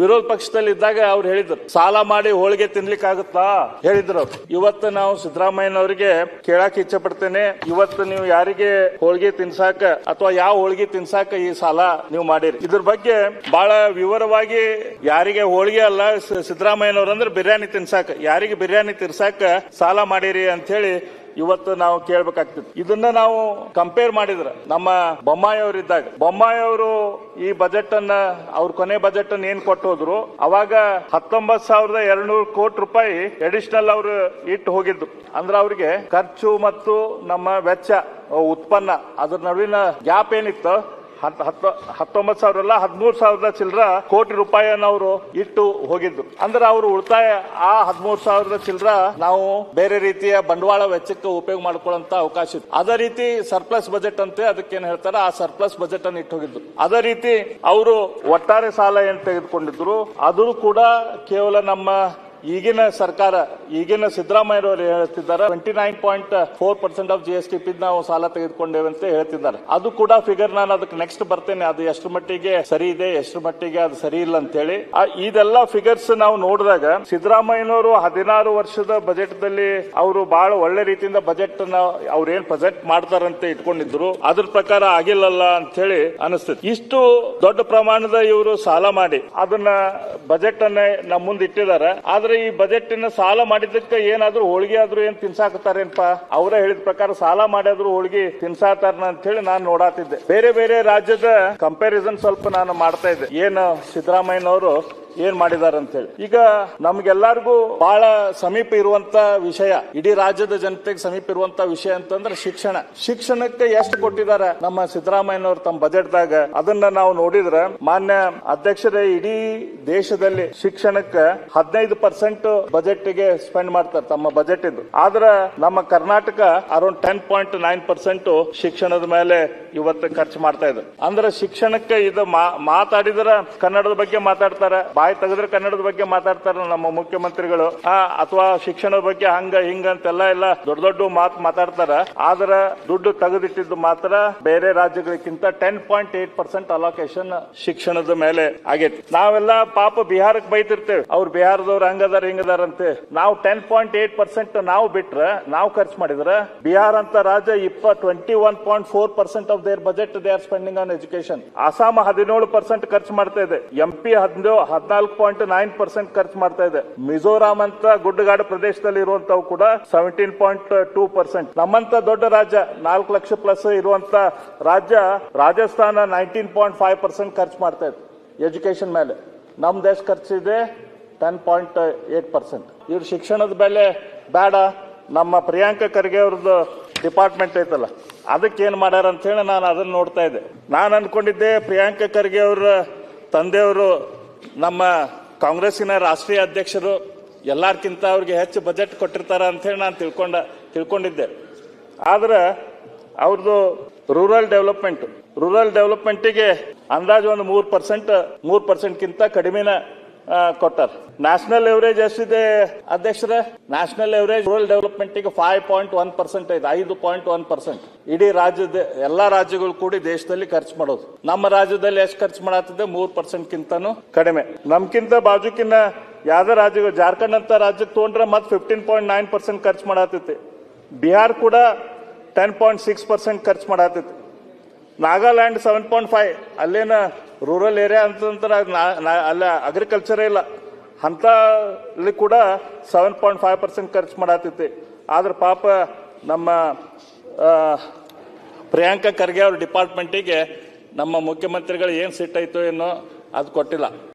ವಿರೋಧ ಪಕ್ಷದಲ್ಲಿ ಇದ್ದಾಗ ಅವ್ರು ಹೇಳಿದ್ರು, ಸಾಲ ಮಾಡಿ ಹೋಳಿಗೆ ತಿನ್ಲಿಕ್ಕೆ ಆಗುತ್ತಾ ಹೇಳಿದ್ರು ಇವತ್ತು ನಾವು ಸಿದ್ದರಾಮಯ್ಯನವರಿಗೆ ಕೇಳಕ್ ಇಚ್ಛೆ ಪಡ್ತೇನೆ ಇವತ್ತು ನೀವು ಯಾರಿಗೆ ಹೋಳಿಗೆ ತಿನ್ಸಾಕ ಅಥವಾ ಯಾವ ಹೋಳಿಗೆ ತಿನ್ಸಾಕ ಈ ಸಾಲ ನೀವು ಮಾಡಿರಿ? ಇದ್ರ ಬಗ್ಗೆ ಬಹಳ ವಿವರವಾಗಿ ಯಾರಿಗೆ ಹೋಳಿಗೆ ಅಲ್ಲ ಸಿದ್ದರಾಮಯ್ಯ ಸಿದ್ದರಾಮಯ್ಯನವ್ರು ಅಂದ್ರೆ ಬಿರಿಯಾನಿ ತಿನ್ಸಾಕ. ಯಾರಿಗೆ ಬಿರಿಯಾನಿ ತಿನ್ಸಾಕ ಸಾಲ ಮಾಡಿರಿ ಅಂತ ಹೇಳಿ ಇವತ್ತು ನಾವು ಕೇಳ್ಬೇಕಾಗ್ತಿತ್ತು. ಇದನ್ನ ನಾವು ಕಂಪೇರ್ ಮಾಡಿದ್ರ. ನಮ್ಮ ಬೊಮ್ಮಾಯಿ ಅವರು ಇದ್ದಾಗ ಬೊಮ್ಮಾಯಿ ಅವರು ಈ ಬಜೆಟ್ ಅನ್ನ, ಅವ್ರ ಕೊನೆ ಬಜೆಟ್ ಅನ್ನ ಏನ್ ಕೊಟ್ಟು ಹೋದ್ರು ಅವಾಗ ಹತ್ತೊಂಬತ್ ಸಾವಿರದ ಎರಡ್ನೂರು ಕೋಟಿ ರೂಪಾಯಿ ಅಡಿಷನಲ್ ಅವರು ಇಟ್ಟು ಹೋಗಿದ್ರು ಅಂದ್ರೆ ಅವ್ರಿಗೆ ಖರ್ಚು ಮತ್ತು ನಮ್ಮ ವೆಚ್ಚ, ಉತ್ಪನ್ನ, ಅದ್ರ ನಡುವಿನ ಗ್ಯಾಪ್ ಏನಿತ್ತು ಹತ್ತೊಂಬತ್ತು ಸಾವಿರ ಅಲ್ಲ ಹದಿಮೂರು ಸಾವಿರದ ಚಿಲ್ಲರ ಕೋಟಿ ರೂಪಾಯಿಯನ್ನು ಅವರು ಇಟ್ಟು ಹೋಗಿದ್ರು ಅಂದ್ರೆ ಅವರು ಉಳಿತಾಯ ಆ ಹದಿಮೂರು ಸಾವಿರದ ಚಿಲ್ಲರ ನಾವು ಬೇರೆ ರೀತಿಯ ಬಂಡವಾಳ ವೆಚ್ಚಕ್ಕೆ ಉಪಯೋಗ ಮಾಡಿಕೊಳ್ಳುವಂತ ಅವಕಾಶ ಇತ್ತು. ಅದೇ ರೀತಿ ಸರ್ಪ್ಲಸ್ ಬಜೆಟ್ ಅಂತೆ ಅದಕ್ಕೆ ಏನ್ ಹೇಳ್ತಾರೆ, ಆ ಸರ್ಪ್ಲಸ್ ಬಜೆಟ್ ಅನ್ನು ಇಟ್ಟು ಹೋಗಿದ್ರು ಅದೇ ರೀತಿ ಅವರು ಒಟ್ಟಾರೆ ಸಾಲ ಏನ್ ತೆಗೆದುಕೊಂಡಿದ್ರು, ಅದು ಕೂಡ ಕೇವಲ ನಮ್ಮ ಈಗಿನ ಸರ್ಕಾರ, ಈಗಿನ ಸಿದ್ಧರಾಮಯ್ಯನವರು ಹೇಳ್ತಿದ್ದಾರೆ twenty nine point four percent of G S T P ನಾವು ಸಾಲ ತೆಗೆದುಕೊಂಡೇವೆ ಅಂತ ಹೇಳ್ತಿದ್ದಾರೆ. ಅದು ಕೂಡ ಫಿಗರ್ ನಾನು ಅದಕ್ಕೆ ನೆಕ್ಸ್ಟ್ ಬರ್ತೇನೆ. ಅದು ಎಷ್ಟು ಮಟ್ಟಿಗೆ ಸರಿ ಇದೆ ಎಷ್ಟು ಮಟ್ಟಿಗೆ ಅದು ಸರಿ ಇಲ್ಲ ಅಂತ ಹೇಳಿ ಇದೆಲ್ಲ ಫಿಗರ್ಸ್ ನಾವು ನೋಡಿದಾಗ ಸಿದ್ದರಾಮಯ್ಯನವರು ಹದಿನಾರು ವರ್ಷದ ಬಜೆಟ್ ದಲ್ಲಿ ಅವರು ಬಹಳ ಒಳ್ಳೆ ರೀತಿಯಿಂದ ಬಜೆಟ್ ಅವ್ರು ಏನ್ ಬಜೆಟ್ ಮಾಡ್ತಾರಂತೆ ಇಟ್ಕೊಂಡಿದ್ರು. ಅದ್ರ ಪ್ರಕಾರ ಆಗಿಲ್ಲಲ್ಲ ಅಂತ ಹೇಳಿ ಅನಿಸ್ತದೆ ಇಷ್ಟು ದೊಡ್ಡ ಪ್ರಮಾಣದ ಇವರು ಸಾಲ ಮಾಡಿ, ಅದನ್ನ ಬಜೆಟ್ ಅನ್ನ ನಮ್ಮ ಮುಂದೆ ಇಟ್ಟಿದ್ದಾರೆ. ಆದ್ರೆ ಈ ಬಜೆಟ್ ಸಾಲ ಮಾಡಿದ್ದಕ್ಕೆ ಏನಾದ್ರೂ ಹೋಳಿಗೆ ಆದ್ರೂ ಏನ್ ತಿನ್ಸಾಕತ್ತಾರೇನ್ಪ? ಅವರ ಹೇಳಿದ ಪ್ರಕಾರ ಸಾಲ ಮಾಡಿದ್ರು ಹೋಳಿಗೆ ತಿನ್ಸಾತಾರ ಅಂತ ಹೇಳಿ ನಾನು ನೋಡಾತಿದ್ದೆ. ಬೇರೆ ಬೇರೆ ರಾಜ್ಯದ ಕಂಪ್ಯಾರಿಸನ್ ಸ್ವಲ್ಪ ನಾನು ಮಾಡ್ತಾ ಇದ್ದೆ. ಏನು ಸಿದ್ದರಾಮಯ್ಯನವರು ಏನ್ ಮಾಡಿದಾರ ಅಂತ ಹೇಳಿ ಈಗ ನಮ್ಗೆಲ್ಲರಿಗೂ ಬಹಳ ಸಮೀಪ ಇರುವಂತ ವಿಷಯ, ಇಡೀ ರಾಜ್ಯದ ಜನತೆಗೆ ಸಮೀಪ ಇರುವಂತ ವಿಷಯ ಅಂತಂದ್ರೆ ಶಿಕ್ಷಣ. ಶಿಕ್ಷಣಕ್ಕೆ ಎಷ್ಟು ಕೊಟ್ಟಿದ್ದಾರೆ ನಮ್ಮ ಸಿದ್ದರಾಮಯ್ಯನವರು ತಮ್ಮ ಬಜೆಟ್ದಾಗ? ಅದನ್ನ ನಾವು ನೋಡಿದ್ರೆ ಮಾನ್ಯ ಅಧ್ಯಕ್ಷರೇ ಇಡೀ ದೇಶದಲ್ಲಿ ಶಿಕ್ಷಣಕ್ಕೆ ಹದಿನೈದು ಪರ್ಸೆಂಟ್ ಬಜೆಟ್ಗೆ ಸ್ಪೆಂಡ್ ಮಾಡ್ತಾರೆ ತಮ್ಮ ಬಜೆಟ್ ಇದು. ಆದ್ರ ನಮ್ಮ Karnataka around ten point nine percent ಶಿಕ್ಷಣದ ಮೇಲೆ ಇವತ್ತು ಖರ್ಚು ಮಾಡ್ತಾ ಇದೆ. ಅಂದ್ರೆ ಶಿಕ್ಷಣಕ್ಕೆ ಇದು ಮಾತಾಡಿದ್ರೆ ಕನ್ನಡದ ಬಗ್ಗೆ ಮಾತಾಡ್ತಾರೆ ಬಾಯಿ ತೆಗೆದ್ರೆ ಕನ್ನಡದ ಬಗ್ಗೆ ಮಾತಾಡ್ತಾರ ನಮ್ಮ ಮುಖ್ಯಮಂತ್ರಿಗಳು. ಅಥವಾ ಶಿಕ್ಷಣದ ಬಗ್ಗೆ ಹಂಗ, ಹಿಂಗ ಅಂತೆಲ್ಲ ಎಲ್ಲ ದೊಡ್ಡ ದೊಡ್ಡ ಮಾತು ಮಾತಾಡ್ತಾರ. ಆದ್ರ ದುಡ್ಡು ತೆಗೆದಿಟ್ಟಿದ್ದು ಮಾತ್ರ ಬೇರೆ ರಾಜ್ಯಗಳಿಗಿಂತ ten point eight percent allocation ಶಿಕ್ಷಣದ ಮೇಲೆ ಆಗೈತಿ. ನಾವೆಲ್ಲ ಪಾಪ ಬಿಹಾರಕ್ಕೆ ಬೈತಿರ್ತೇವೆ ಅವ್ರು ಬಿಹಾರದವ್ರು ಹಂಗದಾರ, ಹಿಂಗದಾರ ಅಂತೆ. ನಾವು ಟೆನ್ ಪಾಯಿಂಟ್ ಏಟ್ ಪರ್ಸೆಂಟ್ ನಾವು ಬಿಟ್ರ, ನಾವು ಖರ್ಚು ಮಾಡಿದ್ರ ಬಿಹಾರ ಅಂತ ರಾಜ್ಯ ಇಪ್ಪ twenty one point four percent of their budget they are spending on education Assam ಹದಿನೇಳು ಪರ್ಸೆಂಟ್ ಖರ್ಚು ಮಾಡ್ತಾ ಇದೆ. ಎಂಪಿ ಹದಿನೇಳು ಹದಿನಾಲ್ಕು ಪಾಯಿಂಟ್ ನೈನ್ ಪರ್ಸೆಂಟ್ ಖರ್ಚು ಮಾಡ್ತಾ ಇದೆ ಮಿಜೋರಾಂ ಅಂತ ಗುಡ್ಡಗಾಡು ಪ್ರದೇಶದಲ್ಲಿ ಇರುವಂತವು ಕೂಡ ಸೆವೆಂಟೀನ್ ಪಾಯಿಂಟ್ ಟೂ ಪರ್ಸೆಂಟ್ ನಮ್ಮಂತ ದೊಡ್ಡ ರಾಜ್ಯ ನಾಲ್ಕು ಲಕ್ಷ ಪ್ಲಸ್ ಇರುವಂತ ರಾಜ್ಯ Rajasthan nineteen point five percent ಖರ್ಚು ಮಾಡ್ತಾ ಇದೆ ಎಜುಕೇಶನ್ ಮೇಲೆ ನಮ್ಮ ದೇಶ ಖರ್ಚಿದೆ ಟೆನ್ ಪಾಯಿಂಟ್ ಏಟ್ ಪರ್ಸೆಂಟ್ ಇವ್ರ ಶಿಕ್ಷಣದ ಬೆಲೆ ಬೇಡ ನಮ್ಮ ಪ್ರಿಯಾಂಕ ಖರ್ಗೆ ಅವ್ರದ್ದು ಡಿಪಾರ್ಟ್ಮೆಂಟ್ ಐತಲ್ಲ ಅದಕ್ಕೆ ಏನ್ ಮಾಡ್ಯಾರ ಅಂತ ಹೇಳಿ ನಾನು ಅದನ್ನ ನೋಡ್ತಾ ಇದ್ದೆ ನಾನು ಅನ್ಕೊಂಡಿದ್ದೆ ಪ್ರಿಯಾಂಕ ಖರ್ಗೆ ಅವರ ತಂದೆಯವರು ನಮ್ಮ ಕಾಂಗ್ರೆಸ್ಸಿನ ರಾಷ್ಟ್ರೀಯ ಅಧ್ಯಕ್ಷರು ಎಲ್ಲಾರ್ಕಿಂತ ಅವ್ರಿಗೆ ಹೆಚ್ಚು ಬಜೆಟ್ ಕೊಟ್ಟಿರ್ತಾರ ಹೇಳಿ ನಾನು ತಿಳ್ಕೊಂಡ, ತಿಳ್ಕೊಂಡಿದ್ದೆ. ಆದ್ರೆ ಅವ್ರದ್ದು ರೂರಲ್ ಡೆವಲಪ್ಮೆಂಟ್, ರೂರಲ್ ಡೆವಲಪ್ಮೆಂಟಿಗೆ ಅಂದಾಜು ಒಂದು ಮೂರು ಪರ್ಸೆಂಟ್, ಮೂರು ಪರ್ಸೆಂಟ್ಗಿಂತ ಕಡಿಮೆನ ಕೊಟ್ಟಾರ. ನ್ಯಾಷನಲ್ ಎವರೇಜ್ ಎಷ್ಟಿದೆ ಅಧ್ಯಕ್ಷರ? ನ್ಯಾಷನಲ್ ಎವರೇಜ್ ರೂರಲ್ ಡೆವಲಪ್ಮೆಂಟಿಗೆ ಫೈವ್ ಪಾಯಿಂಟ್ ಒನ್ ಪರ್ಸೆಂಟ್ ಐದು ಐದು ಪಾಯಿಂಟ್ ಒನ್ ಪರ್ಸೆಂಟ್ ಇಡೀ ರಾಜ್ಯದ, ಎಲ್ಲಾ ರಾಜ್ಯಗಳು ಕೂಡಿ ದೇಶದಲ್ಲಿ ಖರ್ಚು ಮಾಡೋದು. ನಮ್ಮ ರಾಜ್ಯದಲ್ಲಿ ಎಷ್ಟು ಖರ್ಚು ಮಾಡತ್ತಿದೆ ಮೂರ್ ಪರ್ಸೆಂಟ್ ಕಿಂತನೂ ಕಡಿಮೆ. ನಮ್ಕಿಂತ ಬಾಜುಕಿನ ಯಾವ್ದೇ ರಾಜ್ಯಗಳು, ಜಾರ್ಖಂಡ್ ಅಂತ ರಾಜ್ಯಕ್ಕೆ ತೊಗೊಂಡ್ರೆ ಮತ್ತೆ ಫಿಫ್ಟೀನ್ ಪಾಯಿಂಟ್ ನೈನ್ ಪರ್ಸೆಂಟ್ ಖರ್ಚು ಮಾಡತ್ತೈತಿ. ಬಿಹಾರ್ ಕೂಡ ಟೆನ್ ಪಾಯಿಂಟ್ ಸಿಕ್ಸ್ ಪರ್ಸೆಂಟ್ ಖರ್ಚು ಮಾಡತ್ತೈತಿ. ನಾಗಾಲ್ಯಾಂಡ್ ಸೆವೆನ್ ಪಾಯಿಂಟ್ ಫೈವ್ ಅಲ್ಲೇನ ರೂರಲ್ ಏರಿಯಾ ಅಂತಂದ್ರೆ ಅಲ್ಲ ಅಗ್ರಿಕಲ್ಚರೇ ಇಲ್ಲ. ಅಂಥಲ್ಲಿ ಕೂಡ ಸೆವೆನ್ ಪಾಯಿಂಟ್ ಫೈವ್ ಪರ್ಸೆಂಟ್ ಖರ್ಚು ಮಾಡತ್ತೈತಿ. ಆದ್ರೆ ಪಾಪ ನಮ್ಮ ಪ್ರಿಯಾಂಕಾ ಖರ್ಗೆ ಅವ್ರ ಡಿಪಾರ್ಟ್ಮೆಂಟಿಗೆ ನಮ್ಮ ಮುಖ್ಯಮಂತ್ರಿಗಳು ಏನು ಸಿಟ್ಟಾಯ್ತೋ ಏನೋ ಅದು ಕೊಟ್ಟಿಲ್ಲ.